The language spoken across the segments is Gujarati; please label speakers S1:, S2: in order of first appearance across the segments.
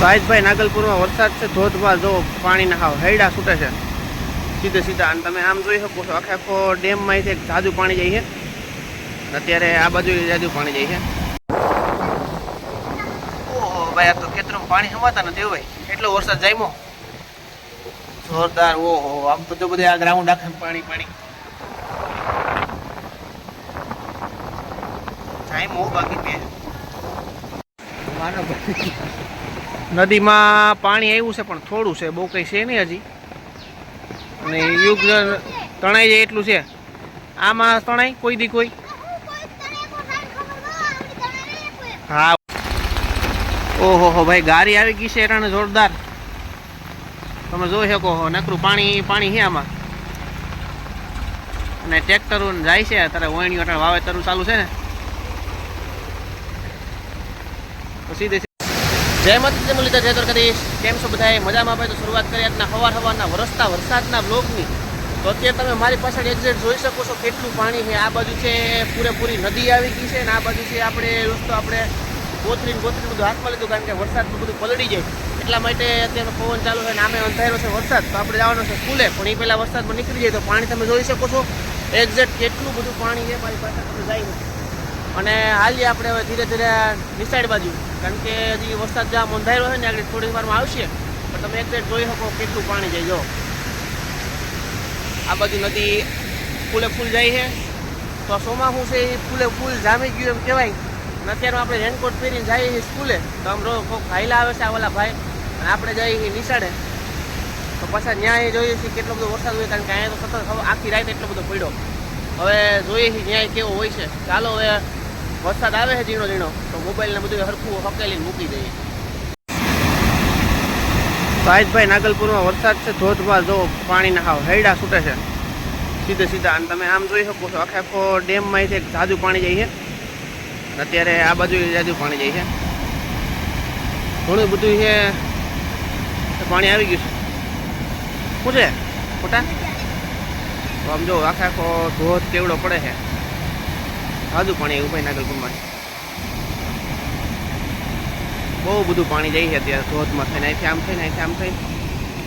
S1: સાહિદભાઈ નાગલપુરમાં વરસાદ છે ધોધમાં જો પાણીના હાવ હૈડા છૂટે છે. સીધે સીધા અને તમે આમ જોઈ શકો છો, આખે આખો ડેમમાં એક જાદુ પાણી જાય છે. અત્યારે આ બાજુ જાદુ પાણી જાય છે. ઓહો, ભાઈ, આ તો ખેતરમાં પાણી સમાતા નથી ભાઈ. એટલો વરસાદ જામ્યો. જોરદાર, ઓહો, આમ તો જો બધે આ ગ્રાઉન્ડ આખે પાણી પાણી. જામ્યો બાકી બે મારો ભાઈ નદીમાં પાણી આવ્યું છે પણ થોડું છે બહુ કંઈ છે નહીં હજી. અને યુગ તણાઈ જાય એટલું છે. આમાં તણાઈ કોઈ દી કોઈ? હા. ઓહો હો ભાઈ ગાડી આવી ગઈ છે એટાણે જોરદાર. તમે જોઈ શકો હો નકરું પાણી પાણી છે આમાં. અને ટ્રેક્ટર જાય છે અત્યારે વણ્યું અટાણે વાવેતરનું ચાલુ છે ને. સીધે જય માતાજી મુરલીધર, જય દ્વારકાધીશ. કેમ છો બધા મજામાં ભાઈ? તો શરૂઆત કરી આજના હવાર હવારના વરસતા વરસાદના બ્લોકની તો અત્યારે તમે મારી પાછળ એક્ઝેક્ટ જોઈ શકો છો કેટલું પાણી છે. આ બાજુ છે પૂરેપૂરી નદી આવી ગઈ છે અને આ બાજુ છે આપણે દોસ્તો આપણે ગોતરી ગોથરી બધું હાથમાં લીધું કારણ કે વરસાદનું બધું પલળી જાય. એટલા માટે અત્યારે પવન ચાલુ છે અને આમે અંધારો છે વરસાદ. તો આપણે જવાનું છે સ્કૂલે. પણ એ પહેલાં વરસાદમાં નીકળી જાય તો પાણી તમે જોઈ શકો છો. એક્ઝેક્ટ કેટલું બધું પાણી છે. મારી પાસે તમે જાય અને હાલીએ આપણે હવે ધીરે ધીરે નિસાઈડ બાજુ. કારણ કે હજી વરસાદ જ્યાં મંધાયેલો છે ને આગળ થોડી વારમાં આવશે. પણ તમે એક જોઈ શકો કેટલું પાણી જાય. જો, આ બાજુ નદી ફૂલે ફૂલ જાય છે. તો હું છે એ ફૂલે ફૂલ જામી ગયું એમ કહેવાય. અને અત્યારે આપણે રેનકોટ પહેરીને જઈએ છીએ સ્કૂલે. તો આમ રોજ કોઈક હાઈલા આવે છે આ ઓલા ભાઈ. અને આપણે જઈએ છીએ નિશાળે. તો પાછા ન્યાય જોઈએ છીએ કેટલો બધો વરસાદ હોય, કારણ કે અહીંયા તો સતત આખી રાત એટલો બધો પડ્યો. હવે જોઈએ છીએ ન્યાય કેવો હોય છે. ચાલો હવે વરસાદ આવે છે ઝીણો ઝીણો, તો મોબાઈલને બધું હરખું હકેલીને મૂકી દઈએ. સાહિદભાઈ નાગલપુરમાં વરસાદ છે ધોધમાં જો પાણીના હાવ હૈડા છૂટે છે. સીધે સીધા, અને તમે આમ જોઈ શકો છો, આખે આખો ડેમમાંથી એક જાજુ પાણી જાય છે. અત્યારે આ બાજુ જાજુ પાણી જાય છે. ઘણું બધું છે પાણી આવી ગયું છે. શું છે? ખોટા? તો આમ જો, આખે આખો ધોધ કેવડો પડે છે. સાદું પાણી આવ્યું ભાઈ નાગલપુરમાં બહુ બધું પાણી જાય છે અત્યારે ધોધમાં થઈને. અહીંથી આમ થઈને, અહીંથી આમ થઈને,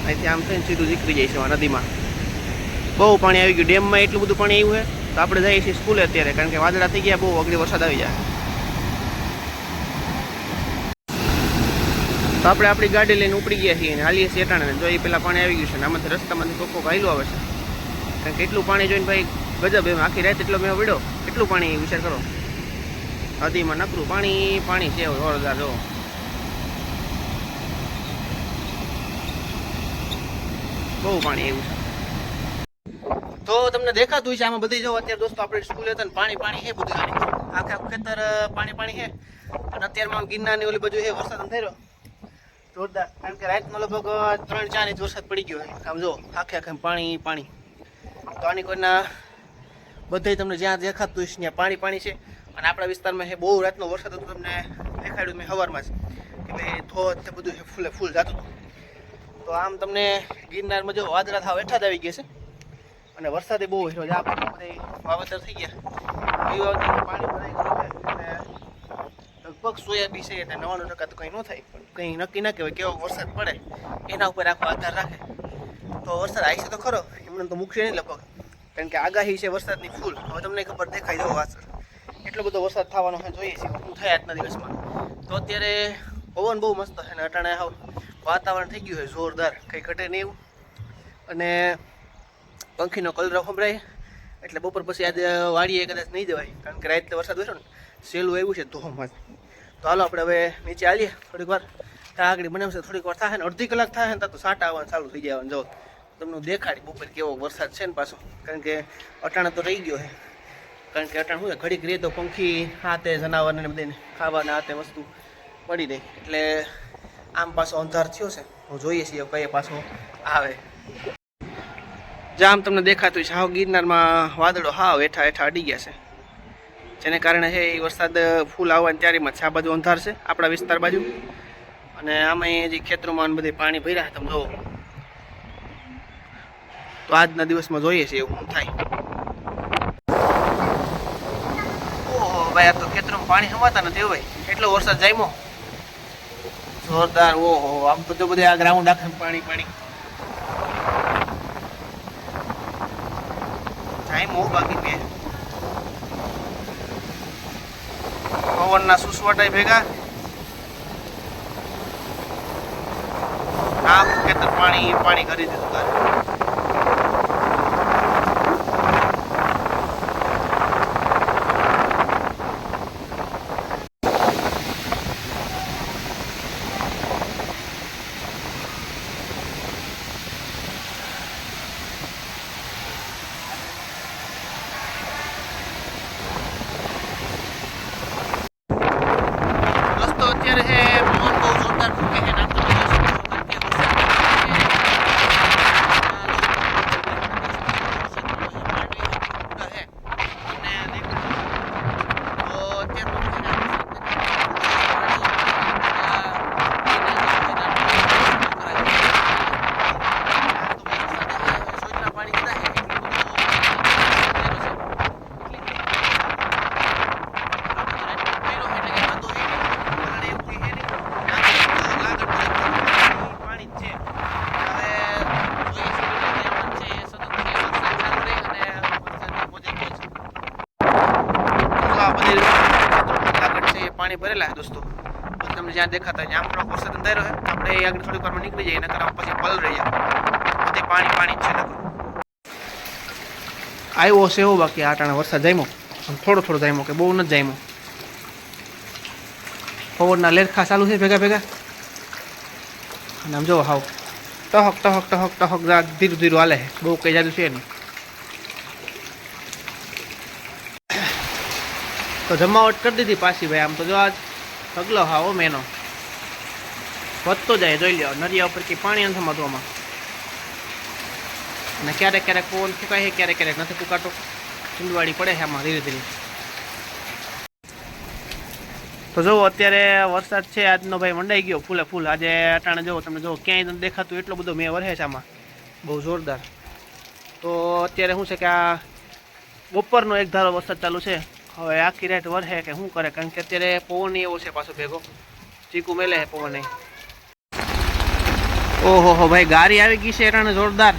S1: અહીંથી આમ થઈને સીધું નીકળી જાય છે નદીમાં. બહુ પાણી આવી ગયું. ડેમમાં એટલું બધું પાણી આવ્યું છે તો આપણે જઈએ છીએ સ્કૂલે અત્યારે, કારણ કે વાદળા થઈ ગયા, બહુ અગડી વરસાદ આવી જાય. તો આપણે આપણી ગાડી લઈને ઉપડી ગયા છીએ અને હાલીએ છીએ એટાણે. જો એ પેલા પાણી આવી ગયું છે ને આમાંથી રસ્તામાંથી કોકો ભાઈલું આવે છે. કારણ કે એટલું પાણી જોઈને ભાઈ ગજબ, એમ આખી રાત એટલો મેં વિડ્યો એટલું પાણી વિચાર કરો. નદીમાં નકરું પાણી પાણી છે જોરદાર જો. બહુ પાણી એવું તો તમને દેખાતું છે આમાં બધી જો, અત્યારે દોસ્તો આપણે સ્કૂલે હતા પાણી પાણી છે બધું આખે આખા ખેતર પાણી પાણી છે. અને અત્યારમાં ગિરનારની ઓલી બાજુ છે, વરસાદ થઈ રહ્યો જોરદાર. કારણ કે રાતનો લગભગ ત્રણ ચાર ઇંચ વરસાદ પડી ગયો. આમ જો, આખે આખે પાણી પાણી. તો આની કોઈના બધે તમને જ્યાં દેખાતું હશે ત્યાં પાણી પાણી છે. અને આપણા વિસ્તારમાં છે બહુ રાતનો વરસાદ હતો, તમને દેખાડ્યું મેં સવારમાં જ કે ભાઈ ધોધ તે બધું ફૂલે ફૂલ જતું હતું. તો આમ તમને ગિરનારમાં જો વાદળા થાવ એઠા જ આવી ગયા છે. અને વરસાદે બહુ હેરો આ બધું વાવેતર થઈ ગયા. એ વાવેતર પાણી ભરાઈ ગયું છે. લગભગ સોયાબી છે એટલે નવાણું ટકા તો કંઈ ન થાય. પણ કંઈ નક્કી ના કહેવાય કેવો વરસાદ પડે. એના ઉપર આખો આધાર રાખે. તો વરસાદ આવી છે તો ખરો. એમને તો મૂકશે નહીં લગભગ. કારણ કે આગાહી છે વરસાદની ફૂલ. હવે તમને ખબર દેખાઈ જવો આસર એટલો બધો વરસાદ થવાનો છે, જોઈએ છીએ. શું થાય આજના દિવસમાં. તો અત્યારે પવન બહુ મસ્ત છે ને અટાણે હાવ વાતાવરણ થઈ ગયું છે, જોરદાર. કંઈ ઘટે નહીં એવું. અને પંખીનો કલર સંભળાય. એટલે બપોર પછી આજે વાડીએ કદાચ નહીં જવાય. કારણ કે રાત્રે વરસાદ હોય ને સહેલું આવ્યું છે ધોમાં તો હાલો આપણે હવે નીચે આવીએ થોડીક વાર. ત્યાં આગળ બનાવશે, થોડીક વાર થાય ને અડધી કલાક થાય ને ત્યાં તો સાટા આવવાનું ચાલુ થઈ જવાનું જો. તમને દેખાડી, બપોર કેવો વરસાદ છે ને પાછો? કારણ કે અટાણે તો રહી ગયો છે કારણ કે અટાણ શું ઘડીક રહે તો પંખી હાથે, જનાવરને બધાને ખાવાના તે વસ્તુ પડી રહી. એટલે આમ પાછો અંધાર થયો છે. હું જોઈએ છીએ કઈ પાછો આવે. જામ તમને દેખાતું છે હાવ ગિરનારમાં વાદળો હાવ હેઠા હેઠા અડી ગયા છે. જેને કારણે છે એ વરસાદ ફૂલ આવવાની તૈયારીમાં છે. આ બાજુ અંધાર છે, આપણા વિસ્તાર બાજુ. અને આમાં જે ખેતરોમાં બધે પાણી ભર્યા તમે જુઓ. તો આજના દિવસમાં જોઈએ છે એવું થાય. ભાઈ, આ તો ખેતરોમાં પાણી સમાતા નથી ભાઈ. એટલો વરસાદ જામ્યો. જોરદાર, ઓહો, આમ તો જો બધે આ ગ્રાઉન્ડ આખે પાણી પાણી. હો બાકી બે પવનના સુસવાટા ભેગા. આમ ખેતર પાણી પાણી કરી દીધું તારે દોસ્તો અત્યારે છે પવન બહુ જોરદાર ફૂંકે છે નાખતો રહ્યો છે બહુ કંઈક વરસાદ પડે છે. અને દેખાય તો અત્યારનું છે ને પાણી કીધા છે એટલું પાણી ભરેલા છે દોસ્તો તો તમને જ્યાં દેખાતા હોય, જ્યાં થોડોક વરસાદ અંધારો છે આપણે એ આગળ થોડીક વારમાં નીકળી જઈએ નકર આમ પછી પલ રહી જાય બધે પાણી પાણી જ છે નકર આવ્યો છે એવો બાકી આ ટાણે વરસાદ જામ્યો આમ થોડો થોડો જામ્યો કે બહુ નથી જામ્યો પવનના લેરખા ચાલુ છે ભેગા ભેગા અને આમ જો હાવ ટહક ટહક ટહક ટહક જા ધીરું ધીરું હાલે છે બહુ કઈ જાદુ છે નહીં તો જમાવટ કરી દીધી પાછી ભાઈ. આમ તો જો આજ ઢગલો હા ઓ મેનો. વધતો જાય, જોઈ લો નદીઓ પરથી પાણી નથી મધવામાં અને ક્યારેક ક્યારેક પવન ફૂંકાય છે, ક્યારેક ક્યારેક નથી ફૂંકાતો. ચૂંદવાડી પડે છે આમાં ધીરે ધીરે. તો જુઓ અત્યારે વરસાદ છે, આજનો ભાઈ મંડાઈ ગયો ફૂલે ફૂલ. આજે અટાણે જુઓ તમને જુઓ ક્યાંય તમને દેખાતું, એટલો બધો મેં વરહે છે આમાં. બહુ જોરદાર. તો અત્યારે શું છે કે આ બપોરનો એક ધારો વરસાદ ચાલુ છે. હવે આખી રાત વરસે કે શું કરે? કારણ કે અત્યારે પવન એવો છે પાછો ભેગો. ચીકુ મેલે છે પવન. ઓહો હો, ભાઈ ગાડી આવી ગઈ છે અટાણે જોરદાર.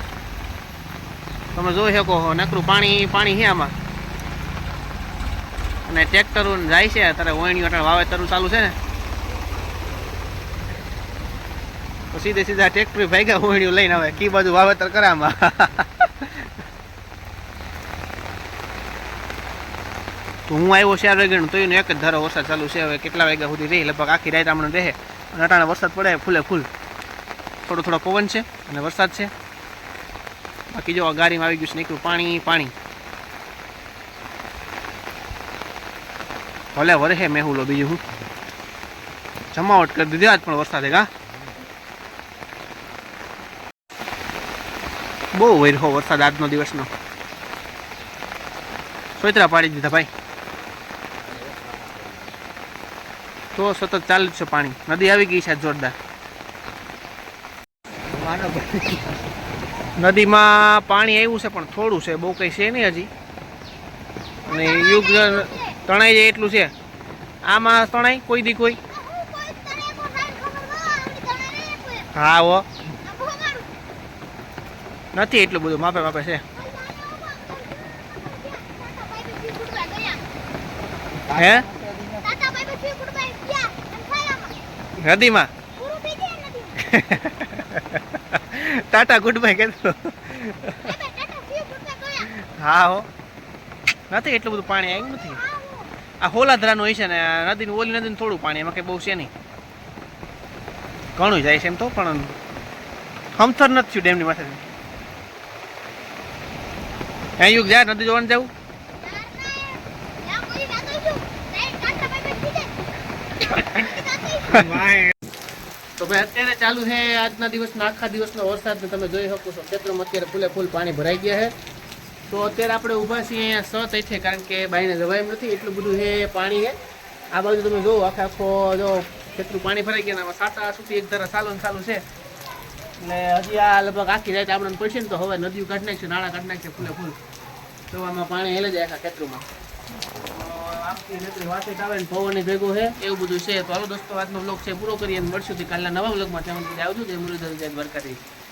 S1: તમે જોઈ શકો હો, નકરું પાણી પાણી છે આમાં. અને ટ્રેક્ટર જાય છે, અત્યારે વણ્યું અટાણે વાવેતરું ચાલુ છે ને. તો સીધે સીધા ટ્રેક્ટર ભાગ્યા વણ્યું લઈને આવે કી બાજુ વાવેતર કરે આમાં તો હું આવ્યો ચાર વાગ્યાનું, તો એનો એક જ ધારો વરસાદ ચાલુ છે. હવે કેટલા વાગ્યા સુધી રહી? લગભગ આખી રાત હમણાં રહે. અને અટાણે વરસાદ પડે, ફૂલે ફૂલ. થોડો થોડો પવન છે અને વરસાદ છે. બાકી જો ગાડીમાં આવી ગયું છે નીકળ્યું પાણી પાણી. ભલે વરહે મેહુલો બીજું હું. જમાવટ કરી દીધી, આજ પણ વરસાદે કા બહુ વૈરહો વરસાદ આજનો દિવસનો. સોયત્રા પાડી દીધા ભાઈ. તો સતત ચાલુ જ છે પાણી. નદી આવી ગઈ છે જોરદાર. નદીમાં પાણી આવ્યું છે, પણ થોડું છે, બહુ કંઈ છે નહીં હજી. અને યુગ તણાઈ જાય એટલું છે. આમાં તણાઈ કોઈ દી કોઈ? હા, હો. નથી એટલું બધું, માપે માપે છે. હે? નદીમાં? ટાટા ગુડ બાય કહેતો હા હો. નથી એટલું બધું પાણી આવ્યું નથી. આ હોલાધરાનું હોય છે ને નદીનું ઓલી નદીનું થોડું પાણી એમાં કંઈ બહુ છે નહીં. ઘણું જાય છે એમ તો પણ હમથર નથી થયું ડેમની માથે અહીં યુગ જાય નદી જોવાનું જવું? ચાલુ છે આજના દિવસના, આખા દિવસનો વરસાદ તમે જોઈ શકો છો. અત્યારે ફૂલે ફૂલ પાણી ભરાઈ ગયા છે. તો અત્યારે આપણે ઊભા છીએ અહીંયા સ છે કારણ કે બાઈને જવાય એમ નથી. એટલું બધું છે પાણી છે. આ બાજુ તમે જોવો, આખે આખો જો પાણી ભરાઈ ગયા આમાં સાતા સુધી એક ધારા સાલું ચાલુ છે. એટલે હજી આ લગભગ આખી રાત આપણને પડશે ને તો હવે નદીઓ કાઢી નાખશે, નાળા કાઢી નાખશે ફૂલે ફૂલ. તો આમાં પાણી હેલે જાય આખા ખેતરોમાં તો આ આખી નકરી વાસેટ આવે ને પવનની ભેગો એવું બધું છે. તો દોસ્તો, આજનો બ્લોગ છે પૂરો કરીએ મળશું કાલના નવા બ્લોગમાં ત્યાં આવજો. જય મુરલીધર, જય દ્વારકાધીશ.